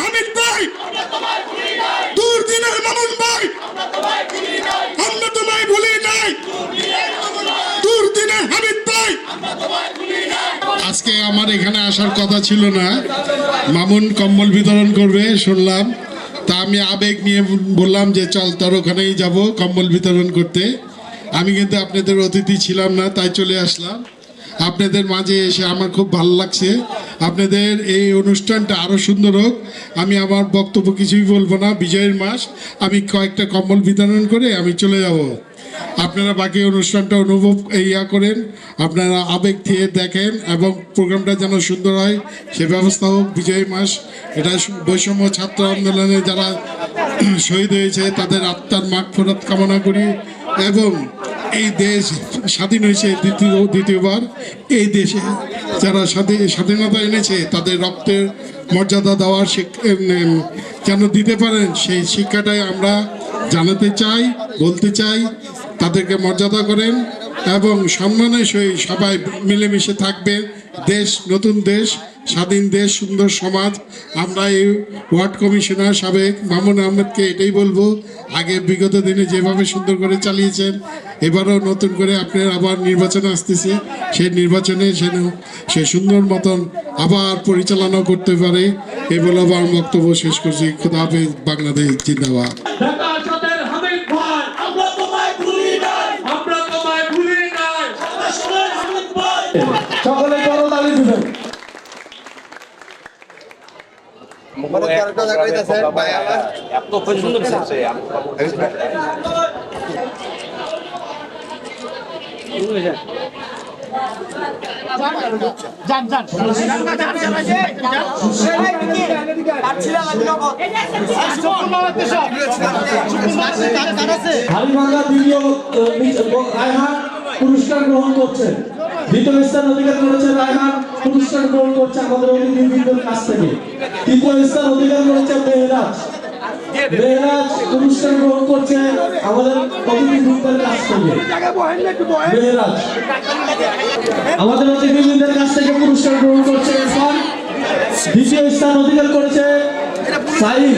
হামিদ ভাই। মামুন ভাই। আমরা তোমায় ভুলি নাই। হামিদ ভাই। আজকে আমার এখানে আসার কথা ছিল না। মামুন কম্বল বিতরণ করবে, শুনলাম। তা আমি আবেগ নিয়ে বললাম যে, চল তোর ওখানেই যাব কম্বল বিতরণ করতে। আমি কিন্তু আপনাদের অতিথি ছিলাম না, তাই চলে আসলাম। আপনাদের মাঝে এসে আমার খুব ভালো লাগছে। আপনাদের এই অনুষ্ঠানটা আরও সুন্দর হোক। আমি আমার বক্তব্য কিছুই বলব না। বিজয়ের মাস, আমি কয়েকটা কম্বল বিতরণ করে আমি চলে যাব। আপনারা বাকি অনুষ্ঠানটা অনুভব, ইয়া করেন। আপনারা আবেগ দিয়ে দেখেন এবং প্রোগ্রামটা যেন সুন্দর হয়, সে ব্যবস্থা হোক। বিজয় মাস, এটা বৈষম্য ছাত্র আন্দোলনে যারা শহীদ হয়েছে, তাদের আত্মার মাগ ফেরত কামনা করি এবং এই দেশ স্বাধীন হয়েছে দ্বিতীয়, দ্বিতীয়বার। এই দেশে যারা স্বাধীন স্বাধীনতা এনেছে, তাদের রক্তের মর্যাদা দেওয়ার যেন দিতে পারেন, সেই শিক্ষাটাই আমরা জানাতে চাই, বলতে চাই। তাদেরকে মর্যাদা করেন এবং সম্মানের সহিত সবাই মিলেমিশে থাকবেন। দেশ নতুন দেশ। স্বাধীন দেশ সুন্দর সমাজ। আমরা এই ওয়ার্ড কমিশনার সাবেক মামুন আহমেদকে এটাই বলব আগে বিগত দিনে যেভাবে সুন্দর করে চালিয়েছেন এবারও নতুন করে আপনার আবার নির্বাচন আসতেছে। সেই নির্বাচনে যেন সে সুন্দর মতন আবার পরিচালনা করতে পারে এই বলে আমার বক্তব্য শেষ করছি। খুদা হাফেজ বাংলাদেশ জিন্দাবাদ। ঢাকা সাথের হামিদ ভাই আমরা তোমায় ভুলি নাই আমরা তোমায় ভুলি নাই আসলে হামিদ ভাই দিবেন হাড়িভাঙ্গা দ্বিতীয় পুরস্কার গ্রহণ করছে দ্বিতীয় স্থান অধিকার করেছে রায়হান। পুরস্কার গ্রহণ করছে আমাদের অতিথিবৃন্দের কাছ থেকে। তৃতীয় স্থান অধিকার করেছে মেহরাজ। মেহরাজ পুরস্কার গ্রহণ করছে আমাদের অতিথিবৃন্দের কাছ থেকে। মেহরাজ। আমাদের অতিথিবৃন্দের কাছ থেকে পুরস্কার গ্রহণ করছে ইরফান দ্বিতীয় স্থান অধিকার করেছে সাইদ